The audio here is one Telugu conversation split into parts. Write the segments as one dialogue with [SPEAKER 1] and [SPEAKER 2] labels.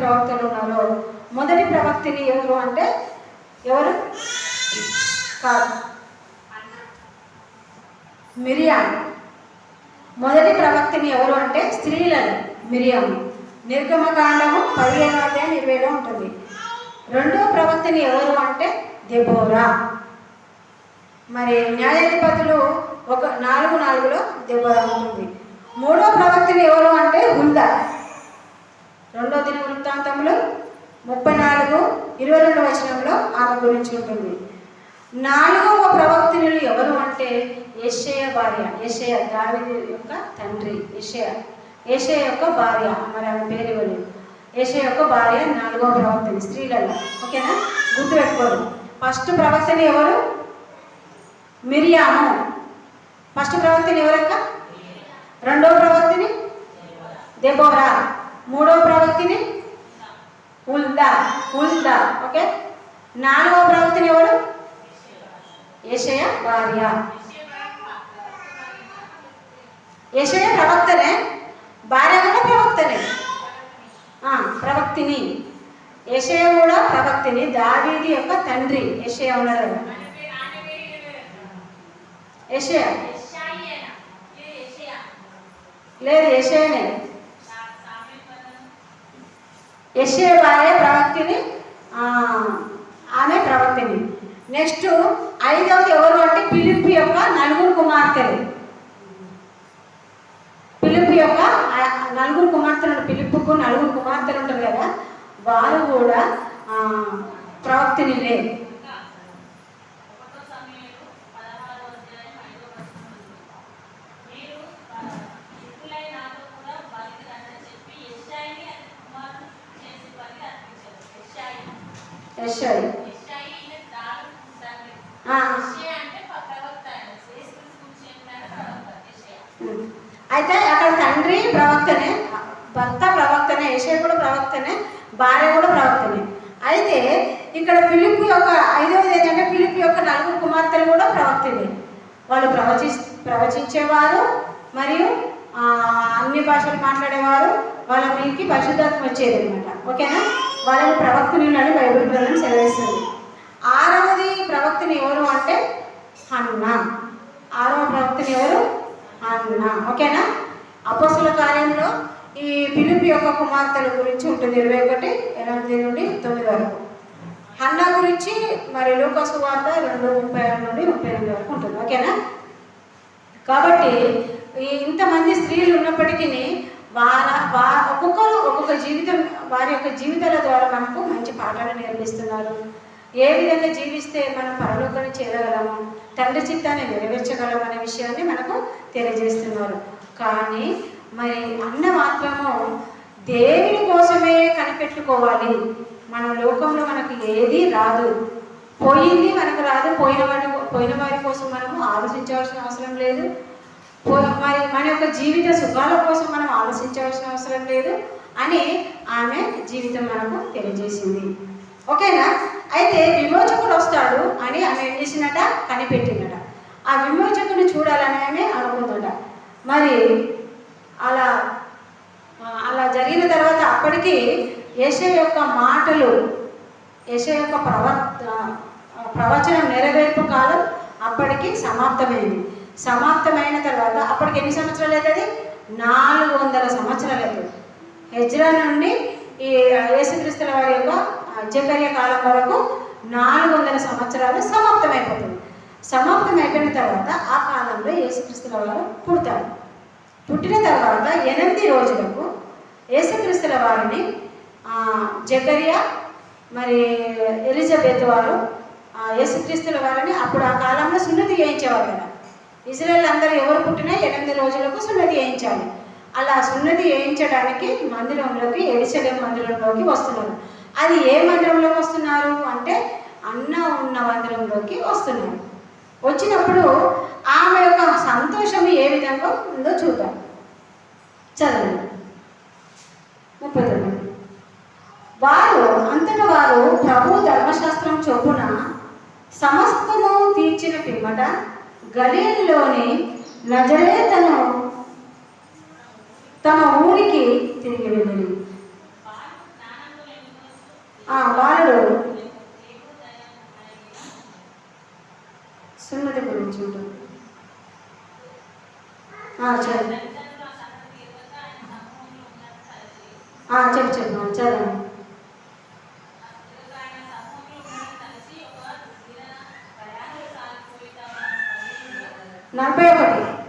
[SPEAKER 1] ప్రవక్తలు ఉన్నారో. మొదటి ప్రవక్తిని ఎవరు అంటే ఎవరు? కాదు. మిరియా. మొదటి ప్రవక్తిని ఎవరు అంటే? స్త్రీలను. మిరియం. నిర్గమకాండము పదిహేను అధ్యాయం ఇరవైలో ఉంటుంది. రెండో ప్రవక్తిని ఎవరు అంటే? దెబోరా. మరి న్యాయాధిపతులు ఒక నాలుగు నాలుగులో దెబోరా ఉంటుంది. మూడో ప్రవక్తిని ఎవరు అంటే? హుల్దా. రెండో దిన వృత్తాంతంలో ముప్పై నాలుగు ఇరవై రెండు వచనంలో ఆమె గురించి ఉంటుంది. నాలుగవ ప్రవక్తులు ఎవరు అంటే యెషయ భార్య యెషయ దావిది యొక్క తండ్రి యెషయ యెషయ యొక్క భార్య మరి ఆమె పేరు ఇవ్వలేదు యెషయ యొక్క భార్య నాలుగవ ప్రవక్తిని స్త్రీలలో ఓకేనా? గుర్తుపెట్టుకోండి. ఫస్ట్ ప్రవక్తని ఎవరు? మిరియాము. ఫస్ట్ ప్రవక్తని ఎవరక్క రెండవ ప్రవక్తిని? దెబోరా. మూడవ ప్రవక్తిని? ఉల్దా ఉల్దా ఓకే? నాలుగవ ప్రవక్తిని ఎవరు? యెషయ భార్య. యెషయ ప్రవక్తనే? భార్య కూడా ప్రవక్తనే. ప్రవక్తిని. యషయ కూడా ప్రవక్తిని. దావీది యొక్క తండ్రి యషయ ఉన్నారు యషయ లేదు యషయనే యెషయ వారే ప్రవక్తిని ఆమె ప్రవక్తిని. నెక్స్ట్ ఐదవది ఎవరు అంటే పిలిపి యొక్క నలుగురు కుమార్తెలు. పిలుపు యొక్క నలుగురు కుమార్తెలు పిలుపుకు నలుగురు కుమార్తెలు ఉంటారు కదా వారు కూడా ప్రవక్తిని లేదు ఉమ్. అయితే అక్కడ తండ్రి ప్రవక్తనే భర్త ప్రవక్తనే యెషయ కూడా ప్రవక్తనే భార్య కూడా ప్రవక్తనే. అయితే ఇక్కడ పిలుపు యొక్క ఐదవది ఏంటంటే పిలుపు యొక్క నలుగురు కుమార్తెలు కూడా ప్రవక్తలే. వాళ్ళు ప్రవచి ప్రవచించేవారు మరియు అన్ని భాషలు మాట్లాడేవారు వాళ్ళ మీదకి పరిశుద్ధాత్మ వచ్చేది అనమాట ఓకేనా? వాళ్ళని ప్రవక్తని అని బైబిల్ గ్రంథం సెలవిస్తుంది ఆరవది ప్రవక్తని ఎవరు అంటే? హన్న ఆరవ ప్రవక్తని ఎవరు? హన్న ఓకేనా? అపోస్తుల కార్యంలో ఈ పిలుపు యొక్క కుమార్తెల గురించి ఉంటుంది. ఇరవై ఒకటి ఎనిమిది నుండి తొమ్మిది వరకు. అన్న గురించి మరి లోకసు వార్త రెండు ముప్పై ఆరు నుండి ముప్పై ఎనిమిది వరకు ఉంటుంది. ఓకేనా? కాబట్టి ఇంతమంది స్త్రీలు ఉన్నప్పటికీ వాళ్ళ వా ఒక్కొక్కరు ఒక్కొక్క జీవితం వారి యొక్క జీవితాల ద్వారా మనకు మంచి పాఠాలు నేర్పిస్తున్నారు. ఏ విధంగా జీవిస్తే మనం పరలోకాన్ని చేరగలము? తండ్రి చిత్తాన్ని నెరవేర్చగలం అనే విషయాన్ని మనకు తెలియజేస్తున్నారు. కానీ మరి అన్న మాత్రము దేవుని కోసమే కనిపెట్టుకోవాలి. మన లోకంలో మనకు ఏది రాదు. పోయింది మనకు రాదు. పోయిన వారి పోయిన వారి కోసం మనము ఆలోచించవలసిన అవసరం లేదు. మరి మన యొక్క జీవిత సుఖాల కోసం మనం ఆలోచించవలసిన అవసరం లేదు. అని ఆమె జీవితం మనకు తెలియజేసింది. ఓకేనా? అయితే విమోచకుడు వస్తాడు అని ఆమె ఏం చేసిందట? కనిపెట్టిందట. ఆ విమోచకుని చూడాలని ఆమె అనుకుందట. మరి అలా అలా జరిగిన తర్వాత అప్పటికి యశ యొక్క మాటలు యశ యొక్క ప్రవర్త ప్రవచనం నెరవేర్పు కాలం అప్పటికి సమాప్తమైంది. సమాప్తమైన తర్వాత అప్పటికి ఎన్ని సంవత్సరాలు అవుతుంది? నాలుగు వందల సంవత్సరాలు అవుతుంది. హెజ్రా నుండి ఈ యేసుక్రీస్తుల వారి యొక్క జకర్య కాలం వరకు నాలుగు వందల సంవత్సరాలు సమాప్తమైపోతుంది. సమాప్తం అయిపోయిన తర్వాత ఆ కాలంలో యేసుక్రీస్తుల వారు పుడతారు. పుట్టిన తర్వాత ఎనిమిది రోజులకు యేసుక్రీస్తుల వారిని జకర్య మరి ఎలిజబెత్ వారు యేసుక్రీస్తుల వారిని అప్పుడు ఆ కాలంలో సున్నతి చేయించేవారు కదా. ఇజ్రాయల్ అందరూ ఎవరు పుట్టినా ఎనిమిది రోజులకు సున్నతి చేయించాలి. అలా సున్నతి వేయించడానికి మందిరంలోకి ఎలిసలేం మందిరంలోకి వస్తున్నారు అది ఏ మందిరంలోకి వస్తున్నారు అంటే అన్న ఉన్న మందిరంలోకి వస్తున్నారు వచ్చినప్పుడు ఆమె యొక్క సంతోషం ఏ విధంగా ఉందో చూద్దాం. చదవండి. ముప్పై తొమ్మిది. వారు అంతట వారు ప్రభు ధర్మశాస్త్రం చొప్పున సమస్తము తీర్చిన పిమ్మట గలీలోని నజరేతను తిరిగి వెళ్ళింది ఆ, బాలుడు సున్నతి గురించి ఉంటుంది ఆ, చెప్పు చెప్పు చెప్పు చదవండి నలభై ఒకటి.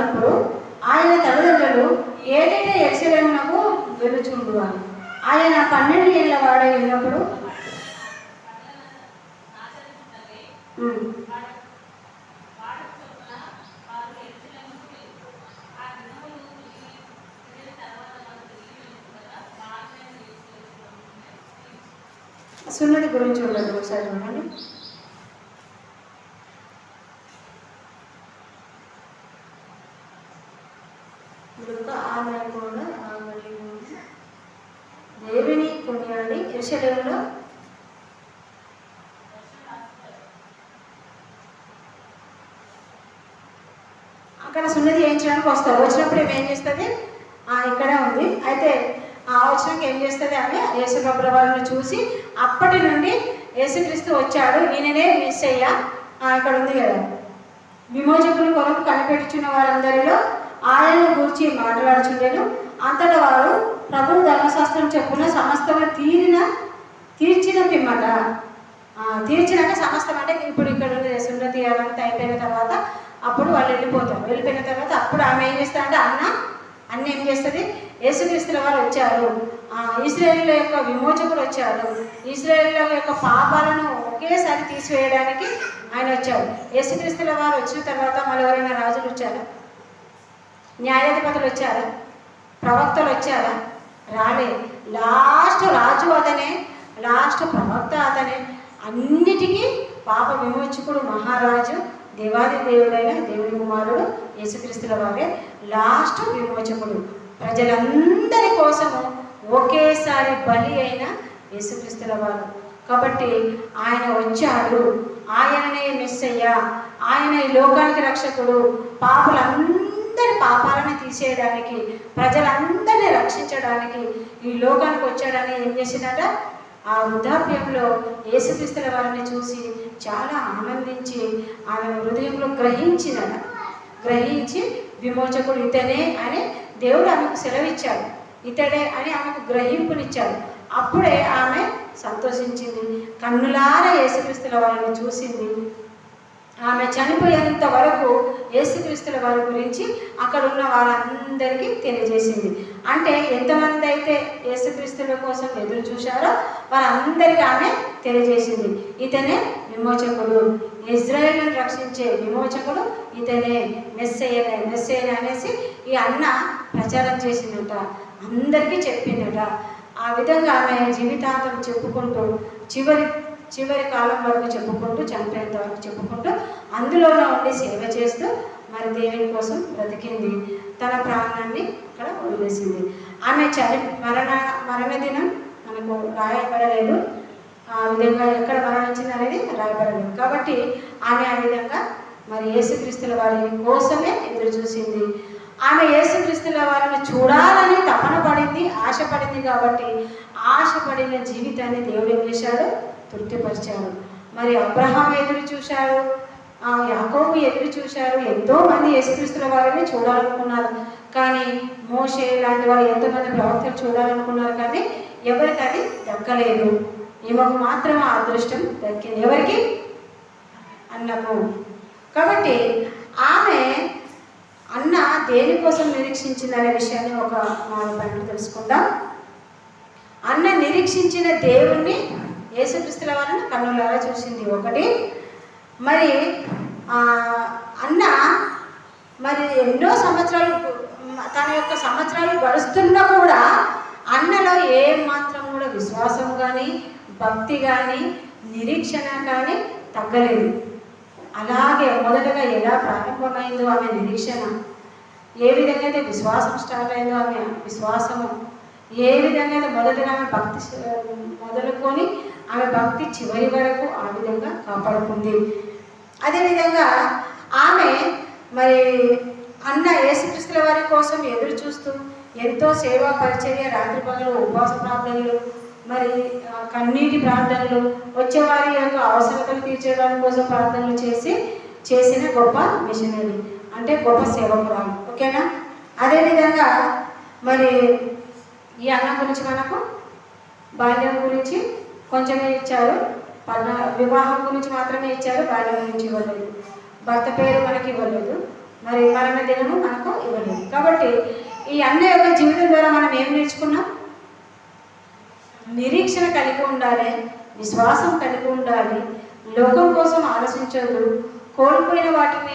[SPEAKER 1] పండుగనప్పుడు ఆయన తల్లిదండ్రులు ఏటైతే ఎక్సలేమునకు వెలుచుండు అని ఆయన పన్నెండు ఏళ్ళ వాడై ఉన్నప్పుడు ఉమ్, సున్నతి గురించి ఉండదు ఒకసారి చూడండి ఇంకా ఆమె కూడా ఆమె దేవిని కొనియాడి యశలంలో అక్కడ సున్నతి చేయించడానికి వస్తారు వచ్చినప్పుడు ఏం చేస్తుంది? ఆ, ఇక్కడే ఉంది. అయితే ఆ వచ్చినాక ఏం చేస్తుంది అని యేసు వాళ్ళని చూసి అప్పటి నుండి యేసుక్రీస్తు వచ్చాడు. ఈయననే మిస్ అయ్యా ఆ, ఇక్కడ ఉంది కదా. విమోచకుని కొరకు కనిపెట్టుచున్న వారందరిలో ఆయన గురించి మాట్లాడుచుండెను. అంతటా వారు ప్రభు ధర్మశాస్త్రం చెప్పున సమస్తము తీరిన తీర్చిన పిమ్మట. తీర్చినాక సమస్తం అంటే ఇప్పుడు ఇక్కడ సున్నతి అవంతా అయిపోయిన తర్వాత అప్పుడు వాళ్ళు వెళ్ళిపోతారు. వెళ్ళిపోయిన తర్వాత అప్పుడు ఆమె ఏం చేస్తారంటే అన్న అన్న ఏం చేస్తుంది? యేసుక్రీస్తుల వారు వచ్చారు. ఇస్రాయేల్ యొక్క విమోచకుడు వచ్చారు. ఇస్రాయేల్ యొక్క పాపాలను ఒకేసారి తీసివేయడానికి ఆయన వచ్చారు. యేసుక్రీస్తుల వారు వచ్చిన తర్వాత మళ్ళీ ఎవరైనా రాజులు వచ్చారా? న్యాయాధిపతులు వచ్చారా? ప్రవక్తలు వచ్చారా? రాలే. లాస్ట్ రాజు అతనే లాస్ట్ ప్రవక్త అతనే. అన్నిటికీ పాప విమోచకుడు మహారాజు దేవాది దేవుడైన దేవుని కుమారుడు యేసుక్రీస్తుల వారే లాస్ట్ విమోచకుడు. ప్రజలందరి కోసము ఒకేసారి బలి అయిన యేసుక్రీస్తుల వారు. కాబట్టి ఆయన వచ్చాడు. ఆయననే మెస్సయ్య. ఆయన ఈ లోకానికి రక్షకుడు. పాపులందరి పాపాలను తీసేయడానికి ప్రజలందరినీ రక్షించడానికి ఈ లోకానికి వచ్చాడని ఏం చేసిందట? ఆ వృద్ధాప్యంలో యేసుక్రీస్తుల వారిని చూసి చాలా ఆనందించి ఆమె హృదయంలో గ్రహించినట గ్రహించి విమోచకుడు ఇతనే అని దేవుడు ఆమెకు సెలవిచ్చాడు. ఇతడే అని ఆమెకు గ్రహింపునిచ్చాడు. అప్పుడే ఆమె సంతోషించింది. కన్నులారా యేసుక్రీస్తుల వారిని చూసింది. ఆమె చనిపోయేంత వరకు యేసుక్రీస్తుల వారి గురించి అక్కడ ఉన్న వారందరికీ తెలియజేసింది. అంటే ఎంతమంది అయితే యేసుక్రీస్తుల కోసం ఎదురు చూశారో వారందరికీ ఆమె తెలియజేసింది. ఇతనే విమోచకుడు. ఇజ్రాయేల్ని రక్షించే విమోచకుడు ఇతనే మెస్సయ్యనే మెస్సయ్యనే అనేసి ఈ అన్న ప్రచారం చేసిందట. అందరికీ చెప్పిందట. ఆ విధంగా ఆమె జీవితాంతం చెప్పుకుంటూ చివరి చివరి కాలం వరకు చెప్పుకుంటూ చనిపోయేంత వరకు చెప్పుకుంటూ అందులోనే ఉండి సేవ చేస్తూ మరి దేవుని కోసం బ్రతికింది. తన ప్రాణాన్ని ఇక్కడ వదిలేసింది. ఆమె చని మరణ మరణ దినం మనకు రాయబడలేదు. ఆ విధంగా ఎక్కడ మరణించింది అనేది రాయబడలేదు. కాబట్టి ఆమె ఆ విధంగా మరి యేసుక్రీస్తుల వారి కోసమే ఎదురు చూసింది ఆమె యేసుక్రీస్తుల వారిని చూడాలని తపన పడింది ఆశపడింది కాబట్టి ఆశపడిన జీవితాన్ని దేవుడు ఏం చేశాడు? తృప్తిపరిచారు. మరి అబ్రహాం ఎదురు చూశారు? ఆ యాకోబు ఎదురు చూశారు? ఎంతో మంది యేసుక్రీస్తుల వారిని చూడాలనుకున్నారు. కానీ మోషే లాంటి వాళ్ళు ఎంతోమంది ప్రవక్తలు చూడాలనుకున్నారు కానీ ఎవరికి అది దక్కలేదు. ఈమెకు మాత్రం ఆ అదృష్టం దక్కింది. ఎవరికి? అన్నకు. కాబట్టి ఆమె అన్న దేనికోసం నిరీక్షించిందనే విషయాన్ని ఒక నాలుగు పాయింట్లు తెలుసుకుందాం. అన్న నిరీక్షించిన దేవుణ్ణి యేసుక్రీస్తుల వారిని కన్నులారా చూసింది ఒకటి. మరి అన్న మరి ఎన్నో సంవత్సరాలు తన యొక్క సంవత్సరాలు గడుస్తున్నా కూడా అన్నలో ఏ మాత్రం కూడా విశ్వాసం కానీ భక్తి కానీ నిరీక్షణ కానీ తగ్గలేదు. అలాగే మొదటగా ఎలా ప్రారంభమైందో ఆమె నిరీక్షణ ఏ విధంగా అయితే విశ్వాసం స్టార్ట్ అయిందో ఆమె విశ్వాసము ఏ విధంగా అయితే మొదటగా ఆమె భక్తి మొదలుకొని ఆమె భక్తి చివరి వరకు ఆ విధంగా కాపాడుకుంది. అదేవిధంగా ఆమె మరి అన్న యేసుక్రీస్తుల వారి కోసం ఎదురు చూస్తూ ఎంతో సేవా పరిచర్య రాత్రి పగలు ఉపవాస ప్రార్థనలు మరి కన్నీటి ప్రార్థనలు వచ్చేవారి యొక్క అవసరతలు తీర్చేదాని కోసం ప్రార్థనలు చేసి చేసిన గొప్ప మిషనరీ అంటే గొప్ప సేవకురాలు. ఓకేనా? అదేవిధంగా మరి ఈ అన్నం గురించి మనకు బాల్యం గురించి కొంచెమే ఇచ్చారు. పన్న వివాహం గురించి మాత్రమే ఇచ్చారు బాల్యం గురించి ఇవ్వలేదు. భర్త పేరు మనకి ఇవ్వలేదు. మరి మరణ దినము మనకు ఇవ్వలేదు. కాబట్టి ఈ అన్న యొక్క జీవితం ద్వారా మనం ఏం నేర్చుకున్నాం? నిరీక్షణ కలిగి ఉండాలి విశ్వాసం కలిగి ఉండాలి లోకం కోసం ఆలోచించదు కోల్పోయిన వాటిని